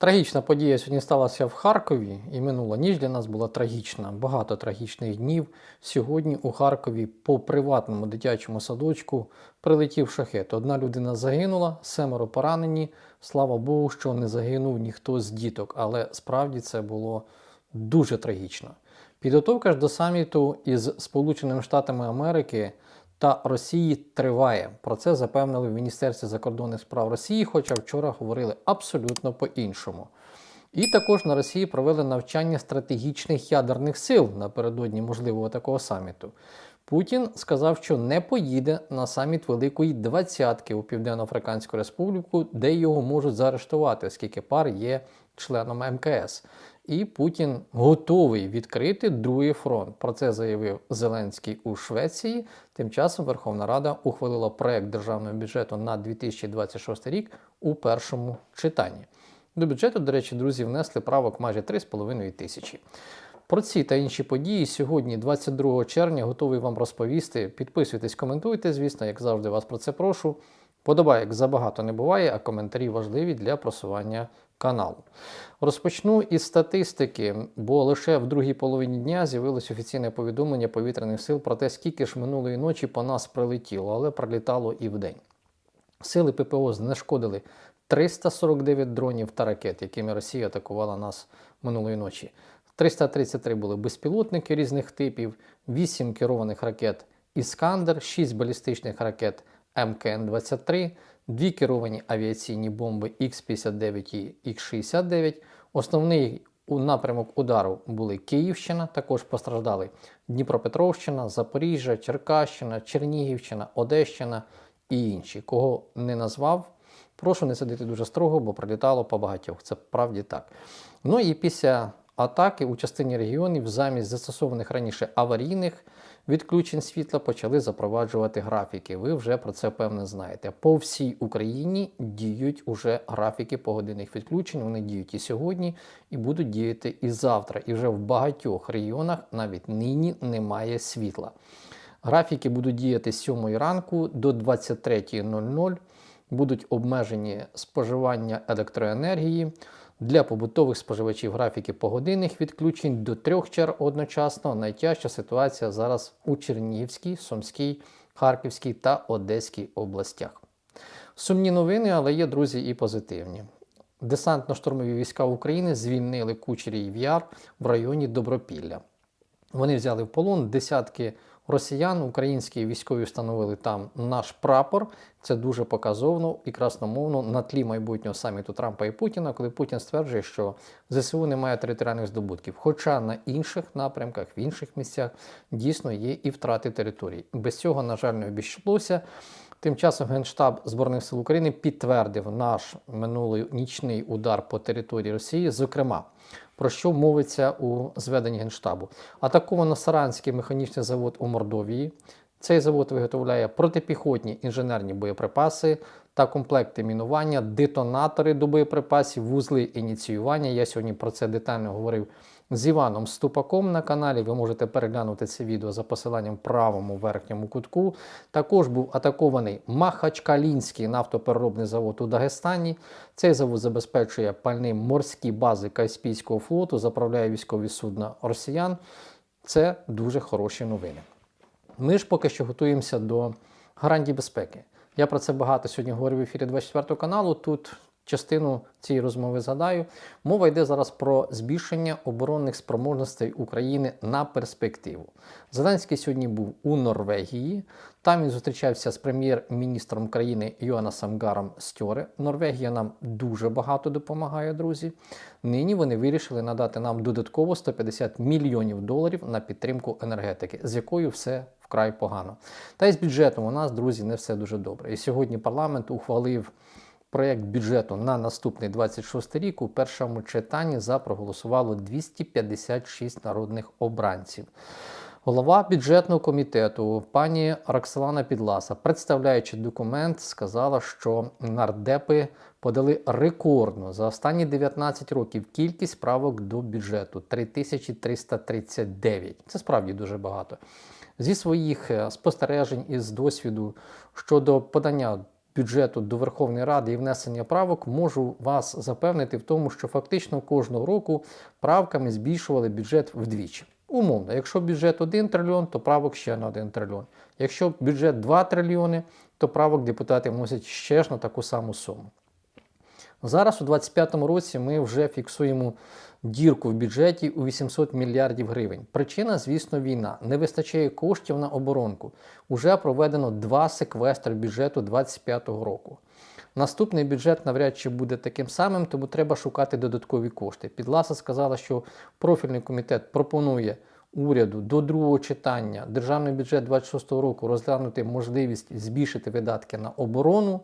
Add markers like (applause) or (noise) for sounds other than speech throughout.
Трагічна подія сьогодні сталася в Харкові, і минула ніч для нас була трагічна. Багато трагічних днів. Сьогодні у Харкові по приватному дитячому садочку прилетів шахет. Одна людина загинула, семеро поранені. Слава Богу, що не загинув ніхто з діток, але справді це було дуже трагічно. Підготовка ж до саміту із Сполученими Штатами Америки та Росії триває. Про це запевнили в Міністерстві закордонних справ Росії, хоча вчора говорили абсолютно по-іншому. І також на Росії провели навчання стратегічних ядерних сил напередодні можливого такого саміту. Путін сказав, що не поїде на саміт Великої Двадцятки у Південно-Африканську Республіку, де його можуть заарештувати, оскільки пар є членом МКС. І Путін готовий відкрити другий фронт. Про це заявив Зеленський у Швеції. Тим часом Верховна Рада ухвалила проект державного бюджету на 2026 рік у першому читанні. До бюджету, до речі, друзі, внесли правок майже 3,5 тисячі. Про ці та інші події сьогодні, 22 червня, готовий вам розповісти. Підписуйтесь, коментуйте, звісно, як завжди вас про це прошу. Подобаєк забагато не буває, а коментарі важливі для просування каналу. Розпочну із статистики, бо лише в другій половині дня з'явилось офіційне повідомлення повітряних сил про те, скільки ж минулої ночі по нас прилетіло, але прилітало і вдень. Сили ППО знешкодили 349 дронів та ракет, якими Росія атакувала нас минулої ночі. 333 були безпілотники різних типів, 8 керованих ракет Іскандер, 6 балістичних ракет МКН-23, 2 керовані авіаційні бомби Х-59 і Х-69. Основний напрямок удару були Київщина, також постраждали Дніпропетровщина, Запоріжжя, Черкащина, Чернігівщина, Одещина і інші. Кого не назвав, прошу не сидити дуже строго, бо прилітало по багатьох. Це правді так. Ну і після атаки у частині регіонів замість застосованих раніше аварійних відключень світла почали запроваджувати графіки. Ви вже про це певне знаєте. По всій Україні діють уже графіки погодинних відключень. Вони діють і сьогодні, і будуть діяти і завтра. І вже в багатьох регіонах навіть нині немає світла. Графіки будуть діяти з 7 ранку до 23.00. Будуть обмежені споживання електроенергії. Для побутових споживачів графіки погодинних відключень до трьох чер одночасно. Найтяжча ситуація зараз у Чернігівській, Сумській, Харківській та Одеській областях. Сумні новини, але є друзі і позитивні. Десантно-штурмові війська України звільнили Кучері і Яр в районі Добропілля. Вони взяли в полон десятки росіян. Українські військові встановили там наш прапор. Це дуже показовно і красномовно на тлі майбутнього саміту Трампа і Путіна, коли Путін стверджує, що ЗСУ не має територіальних здобутків. Хоча на інших напрямках, в інших місцях дійсно є і втрати територій. Без цього, на жаль, не обійшлося. Тим часом Генштаб Збройних сил України підтвердив наш минулий нічний удар по території Росії, зокрема. Про що мовиться у зведенні Генштабу? Атаковано Саранський механічний завод у Мордовії. Цей завод виготовляє протипіхотні інженерні боєприпаси та комплекти мінування, детонатори до боєприпасів, вузли ініціювання. Я сьогодні про це детально говорив з Іваном Ступаком на каналі. Ви можете переглянути це відео за посиланням в правому верхньому кутку. Також був атакований Махачкалінський нафтопереробний завод у Дагестані. Цей завод забезпечує пальним морські бази Каспійського флоту, заправляє військові судна росіян. Це дуже хороші новини. Ми ж поки що готуємося до гарантій безпеки. Я про це багато сьогодні говорив в ефірі 24 каналу. Тут частину цієї розмови згадаю. Мова йде зараз про збільшення оборонних спроможностей України на перспективу. Зеленський сьогодні був у Норвегії. Там він зустрічався з прем'єр-міністром країни Йоанасом Гаром Стьоре. Норвегія нам дуже багато допомагає, друзі. Нині вони вирішили надати нам додатково 150 мільйонів доларів на підтримку енергетики, з якою все вкрай погано. Та й з бюджетом у нас, друзі, не все дуже добре. І сьогодні парламент ухвалив проєкт бюджету на наступний 26 рік. У першому читанні за проголосувало 256 народних обранців. Голова бюджетного комітету пані Роксолана Підласа, представляючи документ, сказала, що нардепи подали рекордну за останні 19 років кількість правок до бюджету 3339. Це справді дуже багато. Зі своїх е, спостережень із досвіду щодо подання бюджету до Верховної Ради і внесення правок, можу вас запевнити в тому, що фактично кожного року правками збільшували бюджет вдвічі. Умовно, якщо бюджет 1 трильйон, то правок ще на 1 трильйон. Якщо бюджет 2 трильйони, то правок депутати вносять ще ж на таку саму суму. Зараз у 2025 році ми вже фіксуємо дірку в бюджеті у 800 мільярдів гривень. Причина, звісно, війна. Не вистачає коштів на оборонку. Уже проведено два секвестри бюджету 2025 року. Наступний бюджет навряд чи буде таким самим, тому треба шукати додаткові кошти. Підласа сказала, що профільний комітет пропонує уряду до другого читання державний бюджет 2026 року розглянути можливість збільшити видатки на оборону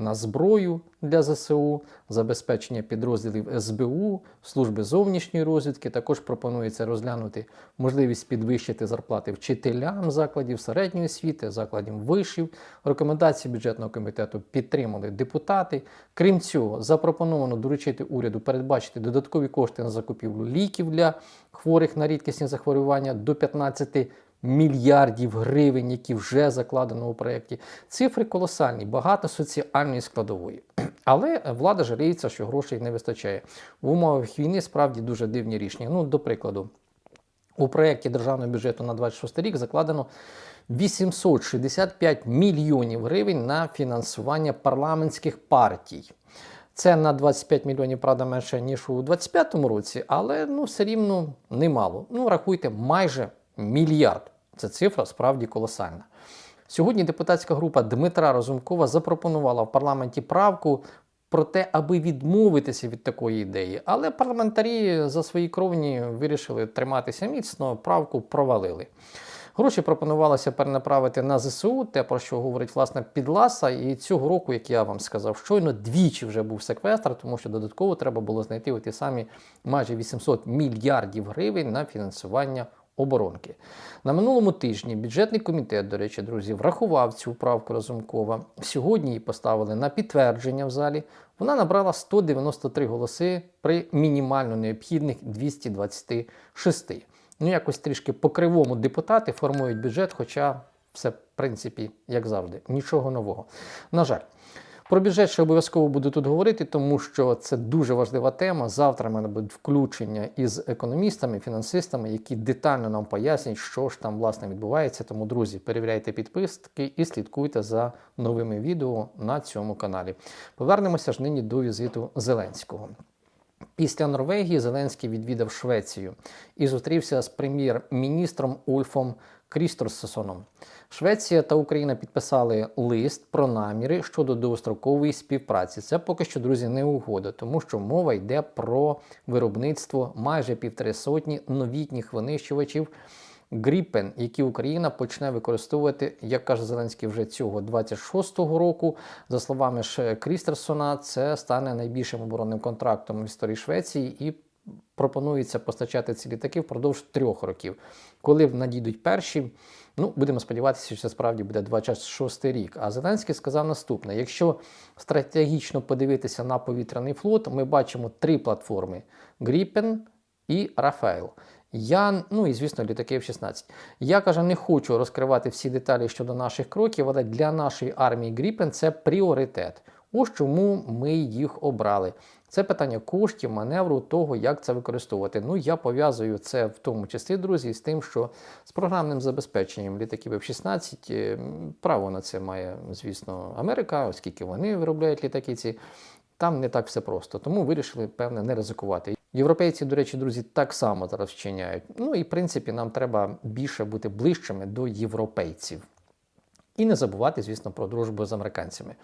на зброю для ЗСУ, забезпечення підрозділів СБУ, служби зовнішньої розвідки. Також пропонується розглянути можливість підвищити зарплати вчителям закладів середньої освіти, закладів вишів. Рекомендації бюджетного комітету підтримали депутати. Крім цього, запропоновано доручити уряду передбачити додаткові кошти на закупівлю ліків для хворих на рідкісні захворювання до 15 мільярдів гривень, які вже закладено у проєкті. Цифри колосальні, багато соціальної складової. (clears throat) Але влада жаліється, що грошей не вистачає. В умовах війни справді дуже дивні рішення. Ну, до прикладу, у проєкті державного бюджету на 26 рік закладено 865 мільйонів гривень на фінансування парламентських партій. Це на 25 мільйонів, правда, менше, ніж у 2025 році, але ну, все рівно немало. Ну, рахуйте, майже мільярд. Це цифра справді колосальна. Сьогодні депутатська група Дмитра Розумкова запропонувала в парламенті правку про те, аби відмовитися від такої ідеї. Але парламентарі за свої кровні вирішили триматися міцно, правку провалили. Гроші пропонувалося перенаправити на ЗСУ, те, про що говорить власне Підласа. І цього року, як я вам сказав, щойно двічі вже був секвестр, тому що додатково треба було знайти ті самі майже 800 мільярдів гривень на фінансування оборонки. На минулому тижні бюджетний комітет, до речі, друзі, врахував цю правку Разумкова. Сьогодні її поставили на підтвердження в залі. Вона набрала 193 голоси при мінімально необхідних 226. Ну, якось трішки по кривому депутати формують бюджет, хоча все, в принципі, як завжди, нічого нового. На жаль. Про бюджет ще обов'язково буду тут говорити, тому що це дуже важлива тема. Завтра в мене будуть включення із економістами, фінансистами, які детально нам пояснять, що ж там власне відбувається. Тому, друзі, перевіряйте підписки і слідкуйте за новими відео на цьому каналі. Повернемося ж нині до візиту Зеленського. Після Норвегії Зеленський відвідав Швецію і зустрівся з прем'єр-міністром Ульфом Крісторсоном. Швеція та Україна підписали лист про наміри щодо довгострокової співпраці. Це поки що, друзі, не угода, тому що мова йде про виробництво майже півтори сотні новітніх винищувачів. Гріпен, які Україна почне використовувати, як каже Зеленський, вже цього 26-го року. За словами ж Крістерсона, це стане найбільшим оборонним контрактом в історії Швеції і пропонується постачати ці літаки впродовж трьох років. Коли надійдуть перші, ну будемо сподіватися, що це справді буде 26 рік. А Зеленський сказав наступне: якщо стратегічно подивитися на повітряний флот, ми бачимо три платформи: Гріпен і Рафаел. Я, ну і звісно, літаки F-16. Я каже, не хочу розкривати всі деталі щодо наших кроків, але для нашої армії Гріпен це пріоритет. Ось чому ми їх обрали. Це питання коштів, маневру, того, як це використовувати. Ну, я пов'язую це в тому числі, друзі, з тим, що з програмним забезпеченням літаків F-16 е, право на це має, звісно, Америка, оскільки вони виробляють літаки ці. Там не так все просто, тому вирішили, певне, не ризикувати. Європейці, до речі, друзі, так само зараз вчиняють. Ну і в принципі нам треба більше бути ближчими до європейців. І не забувати, звісно, про дружбу з американцями.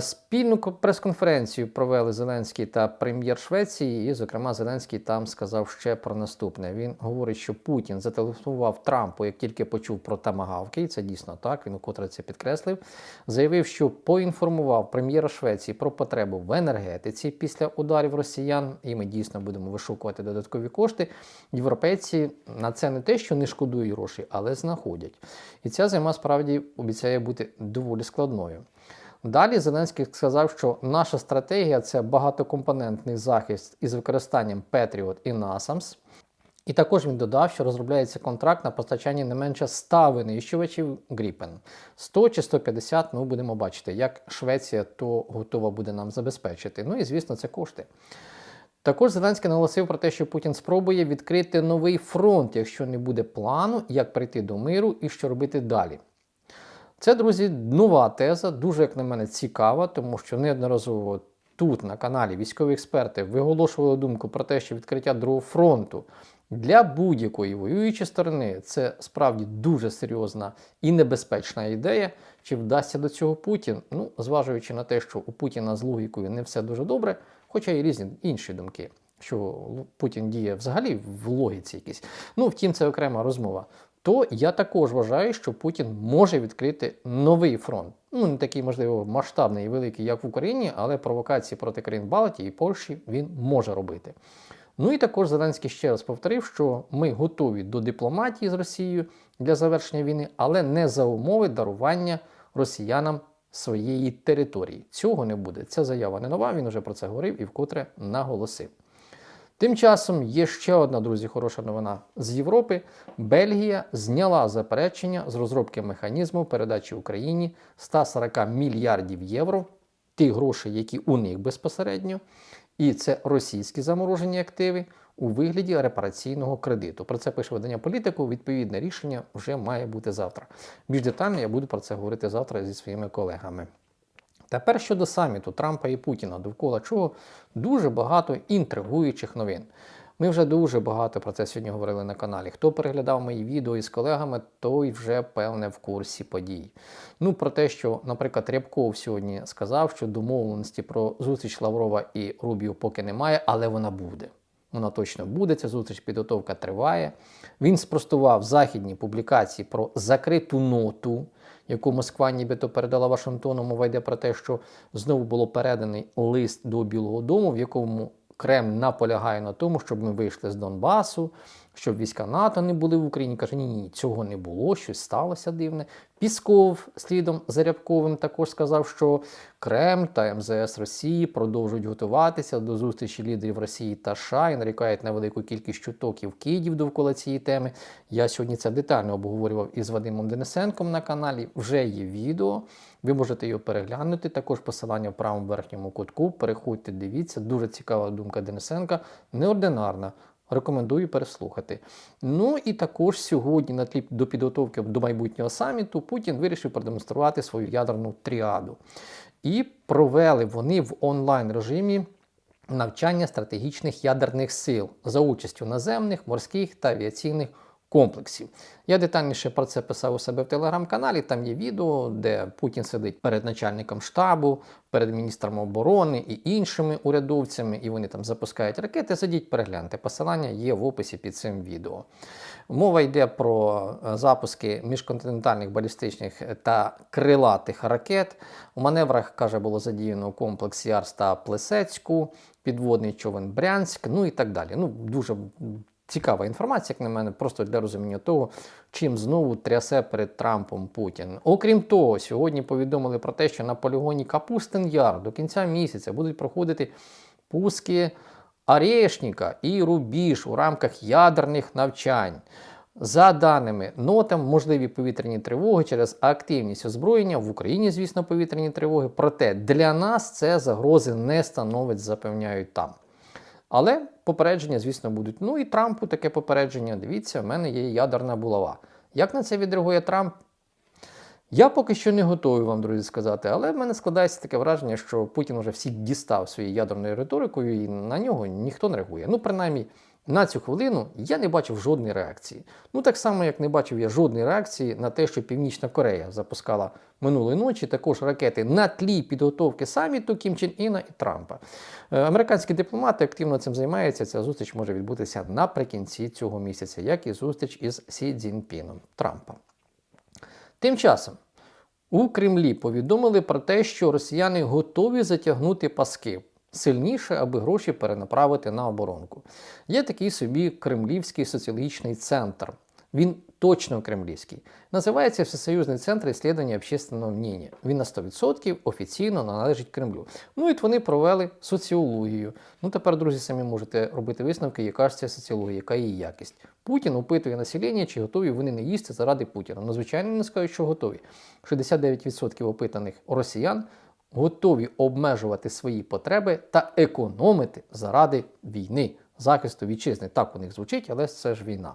Спільну прес-конференцію провели Зеленський та прем'єр Швеції, і, зокрема, Зеленський там сказав ще про наступне. Він говорить, що Путін зателефонував Трампу, як тільки почув про тамагавки, і це дійсно так. Він укотре це підкреслив. Заявив, що поінформував прем'єра Швеції про потребу в енергетиці після ударів росіян, і ми дійсно будемо вишукувати додаткові кошти. Європейці на це не те, що не шкодують гроші, але знаходять. І ця зима справді обіцяє бути доволі складною. Далі Зеленський сказав, що наша стратегія це багатокомпонентний захист із використанням Patriot і NASAMS. І також він додав, що розробляється контракт на постачання не менше 100 винищувачів Gripen. 100 чи 150, ну будемо бачити, як Швеція то готова буде нам забезпечити. Ну і звісно, це кошти. Також Зеленський наголосив про те, що Путін спробує відкрити новий фронт, якщо не буде плану, як прийти до миру і що робити далі. Це, друзі, нова теза, дуже, як на мене, цікава, тому що неодноразово тут на каналі військові експерти виголошували думку про те, що відкриття другого фронту для будь-якої воюючої сторони це справді дуже серйозна і небезпечна ідея. Чи вдасться до цього Путін? Ну, зважуючи на те, що у Путіна з логікою не все дуже добре, хоча й різні інші думки, що Путін діє взагалі в логіці якійсь. Ну, втім, це окрема розмова. То я також вважаю, що Путін може відкрити новий фронт. Ну, не такий, можливо, масштабний і великий, як в Україні, але провокації проти країн Балтії і Польщі він може робити. Ну і також Зеленський ще раз повторив, що ми готові до дипломатії з Росією для завершення війни, але не за умови дарування росіянам своєї території. Цього не буде. Ця заява не нова. Він уже про це говорив і вкотре наголосив. Тим часом є ще одна, друзі, хороша новина з Європи. Бельгія зняла заперечення з розробки механізму передачі Україні 140 мільярдів євро, ті гроші, які у них безпосередньо, і це російські заморожені активи у вигляді репараційного кредиту. Про це пише видання політику. Відповідне рішення вже має бути завтра. Більш детально я буду про це говорити завтра зі своїми колегами. Тепер щодо саміту Трампа і Путіна, довкола чого дуже багато інтригуючих новин. Ми вже дуже багато про це сьогодні говорили на каналі. Хто переглядав мої відео із колегами, той вже певне в курсі подій. Ну про те, що, наприклад, Рябков сьогодні сказав, що домовленості про зустріч Лаврова і Рубію поки немає, але вона буде. Вона точно буде. Ця зустріч підготовка триває. Він спростував західні публікації про закриту ноту, яку Москва нібито передала Вашингтону. Мова йде про те, що знову було переданий лист до Білого Дому, в якому Кремль наполягає на тому, щоб ми вийшли з Донбасу, щоб війська НАТО не були в Україні. Каже, ні, ні, цього не було, щось сталося дивне. Пісков слідом за Рябковим також сказав, що Кремль та МЗС Росії продовжують готуватися до зустрічі лідерів Росії та США і нарікають на велику кількість чуток і вкидів довкола цієї теми. Я сьогодні це детально обговорював із Вадимом Денисенком на каналі. Вже є відео. Ви можете його переглянути. Також посилання в правому верхньому кутку. Переходьте, дивіться. Дуже цікава думка Денисенка, неординарна. Рекомендую переслухати. Ну і також сьогодні, на тлі до підготовки до майбутнього саміту, Путін вирішив продемонструвати свою ядерну тріаду. І провели вони в онлайн режимі навчання стратегічних ядерних сил за участю наземних, морських та авіаційних комплексів. Я детальніше про це писав у себе в телеграм-каналі. Там є відео, де Путін сидить перед начальником штабу, перед міністром оборони і іншими урядовцями, і вони там запускають ракети. Сидіть, перегляньте. Посилання є в описі під цим відео. Мова йде про е, запуски міжконтинентальних балістичних та крилатих ракет. У маневрах, каже, було задіяно комплекс Ярс та Плесецьку, підводний човен Брянськ, ну і так далі. Ну, дуже цікава інформація, як на мене, просто для розуміння того, чим знову трясе перед Трампом Путін. Окрім того, сьогодні повідомили про те, що на полігоні Капустин Яр до кінця місяця будуть проходити пуски Орешника і Рубіж у рамках ядерних навчань. За даними нотам, можливі повітряні тривоги через активність озброєння в Україні, звісно, повітряні тривоги. Проте для нас це загрози не становить, запевняють там. Але попередження, звісно, будуть. Ну і Трампу таке попередження. Дивіться, в мене є ядерна булава. Як на це відреагує Трамп? Я поки що не готовий вам, друзі, сказати, але в мене складається таке враження, що Путін вже всі дістав своєю ядерною риторикою, і на нього ніхто не реагує. Ну, принаймні, на цю хвилину я не бачив жодної реакції. Ну, так само, як не бачив я жодної реакції на те, що Північна Корея запускала минулої ночі також ракети на тлі підготовки саміту Кім Чен Іна і Трампа. Е, Американські дипломати активно цим займаються. Ця зустріч може відбутися наприкінці цього місяця, як і зустріч із Сі Цзіньпіном Трампа. Тим часом у Кремлі повідомили про те, що росіяни готові затягнути паски сильніше, аби гроші перенаправити на оборонку. Є такий собі Кремлівський соціологічний центр. Він точно кремлівський. Називається Всесоюзний центр ісследування общественного мнення. Він на 100% офіційно належить Кремлю. Ну і вони провели соціологію. Ну тепер, друзі, самі можете робити висновки, яка ж це соціологія, яка її якість. Путін опитує населення, чи готові вони не їсти заради Путіна. Ну, звичайно, не скажуть, що готові. 69% опитаних росіян готові обмежувати свої потреби та економити заради війни, захисту вітчизни. Так у них звучить, але це ж війна.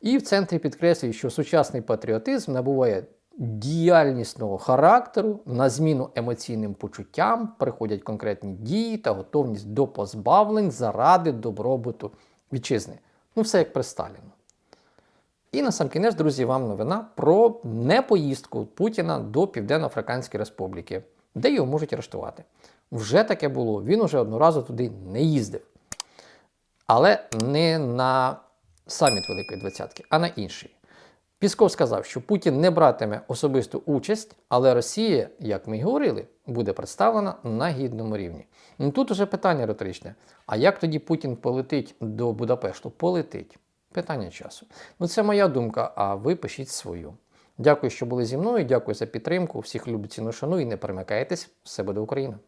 І в центрі підкреслюють, що сучасний патріотизм набуває діяльнісного характеру, на зміну емоційним почуттям приходять конкретні дії та готовність до позбавлень заради добробуту вітчизни. Ну, все як при Сталіну. І на сам кінець, друзі, вам новина про непоїздку Путіна до Південно-Африканської Республіки, де його можуть арештувати. Вже таке було. Він уже одного туди не їздив. Але не на саміт Великої Двадцятки, а на інший. Пісков сказав, що Путін не братиме особисту участь, але Росія, як ми й говорили, буде представлена на гідному рівні. Ну тут уже питання риторичне: а як тоді Путін полетить до Будапешту? Полетить. Питання часу. Ну це моя думка, а ви пишіть свою. Дякую, що були зі мною. Дякую за підтримку. Всіх люблю ціну шану і не перемикайтесь. Все буде Україна.